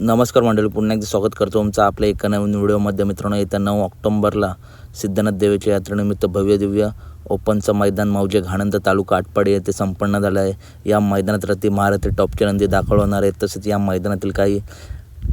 नमस्कार मंडळी पुन्हा एकदा स्वागत करतो तुमचं आपल्या एका नवीन व्हिडिओमध्ये. मित्रांनो येत्या नऊ ऑक्टोंबरला सिद्धनाथ देवीच्या यात्रेनिमित्त भव्य दिव्य ओपनचं मैदान मौजे घाणंद तालुका आटपाडी येथे संपन्न झालं आहे. या मैदानात रती महारथी टॉपची नंदी दाखल होणार आहेत. तसेच या मैदानातील काही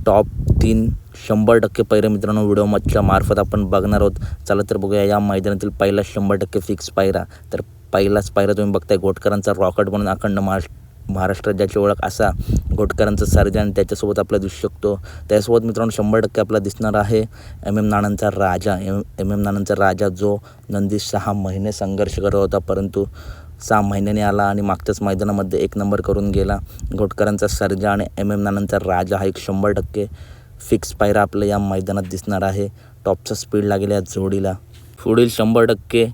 टॉप तीन शंभर टक्के पैरे मित्रांनो व्हिडिओ मच्छा मार्फत आपण बघणार आहोत. चला तर बघूया या मैदानातील पहिला शंभर टक्के फिक्स पायरा. तर पहिलाच पायरा तुम्ही बघताय घोटकरांचा रॉकेट म्हणून अखंड महाराष्ट्र महाराष्ट्रात ज्याची ओळख असा घोटकरांचा सर्जन आणि त्याच्यासोबत आपला दिसू शकतो. त्यासोबत मित्रांनो शंभर टक्के आपला दिसणार आहे एम एम नानांचा राजा. एम एम एम नानांचा राजा जो नंदी सहा महिने संघर्ष करत होता परंतु सहा महिन्याने आला आणि मागच्याच मैदानामध्ये एक नंबर करून गेला. घोटकरांचा सर्जा आणि एम एम नानांचा राजा हा एक शंभर टक्के फिक्स पायरा आपल्या या मैदानात दिसणार आहे. टॉपचा स्पीड लागेल या जोडीला. पुढील शंभर टक्के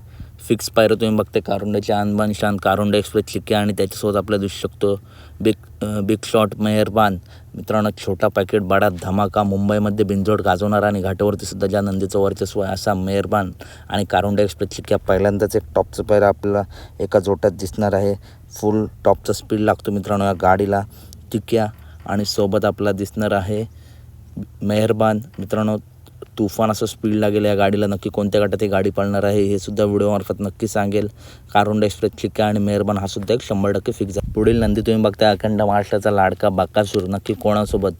फिक्स पायरं तुम्ही बघते कारुंड्याचे अनबान शान कारुंडा एक्सप्रेस चिक्या आणि त्याच्यासोबत आपल्याला दिसू शकतो बिग बिग शॉट मेहरबान. मित्रांनो छोटा पॅकेट बाडा धमाका मुंबईमध्ये बिंजोड गाजवणारा आणि घाटावरती सुद्धा ज्या नंदीचं वर्चस्व आहे असा मेहरबान आणि कारुंडा एक्सप्रेस चिक्या पहिल्यांदाच एक टॉपचं पायरा आपल्याला एका जोट्यात दिसणार आहे. फुल टॉपचा स्पीड लागतो मित्रांनो या गाडीला. चिक्या आणि सोबत आपला दिसणार आहे मेहरबान. मित्रांनो तुफान असं स्पीड लागेल या गाडीला नक्की कोणत्या गटात ही गाडी पळणार आहे हे सुद्धा व्हिडिओमार्फत नक्की सांगेल. कारुंडा एक्सप्रेस चिक्का आणि मेहरबान हा सुद्धा एक शंभर टक्के फिक्स आहे. पुढील नंदी तुम्ही बघता अखंड महाराष्ट्राचा लाडका बाकासूर नक्की कोणासोबत?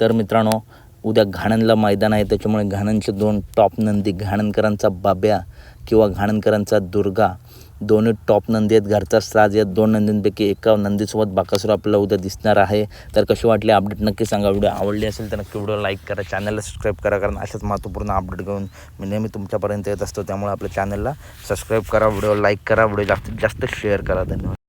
तर मित्रांनो उद्या घाणनला मैदान आहे त्याच्यामुळे घाणनचे दोन टॉप नंदी घाणनकरांचा बाब्या किंवा घाणनकरांचा दुर्गा. दोन्ही टॉप नंदी आहेत घरचा साज या दोन नंदींपैकी एका नंदीसोबत बाकासुर आपल्याला उद्या दिसणार आहे. तर कशी वाटली अपडेट नक्की सांगा. व्हिडिओ आवडली असेल तर नक्की व्हिडिओ लाईक करा. चॅनलला सबस्क्राईब करा कारण अशाच महत्त्वपूर्ण अपडेट घेऊन मी नेहमी तुमच्यापर्यंत येत असतो. त्यामुळे आपल्या चॅनलला सबस्क्राईब करा व्हिडिओ लाईक करा व्हिडिओ जास्तीत जास्त शेअर करा. धन्यवाद.